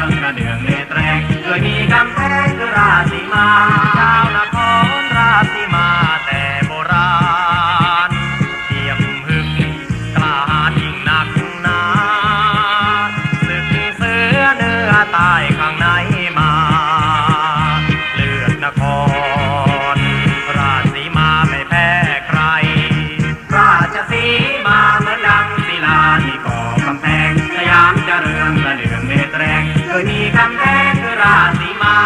เรืองกระเดื่องเนตรแรงโดยมีกำแพงคือราศีมาชาวนครราศีมาแต่โบราณเทียมหึกกล้าหาญยิ่งหนักหนาศึกเสือเนื้อใตายข้างในมา เลือดนคร ราชสีมาไม่แพ้ใคร ราชสีมาเหมือนดังศิลาที่ก่อกำแพงสยามเจะเรืองกระเดื่อ ราชสีมา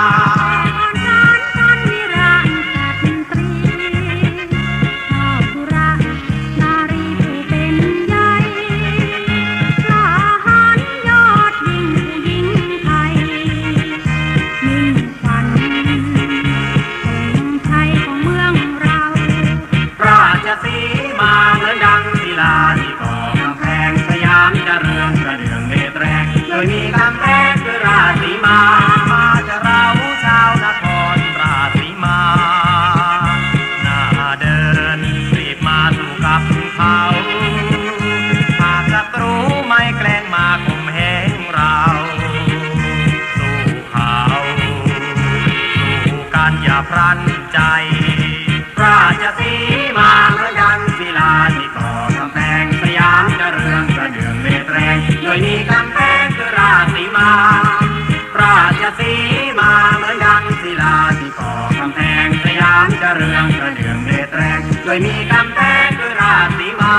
อ่อานอย่าพลันใจ ราชสีมาพระยังศิลาที่ก่อกำแพงสยามจะเรืองกระเดืองเมตแรงโดยมีกำแพงคือราศีมา ราชสีมาพระยังศิลาที่ก่อกำแพงสยามจะเรืองกระเดืองเมตแรงโดยมีกำแพงคือราศีมา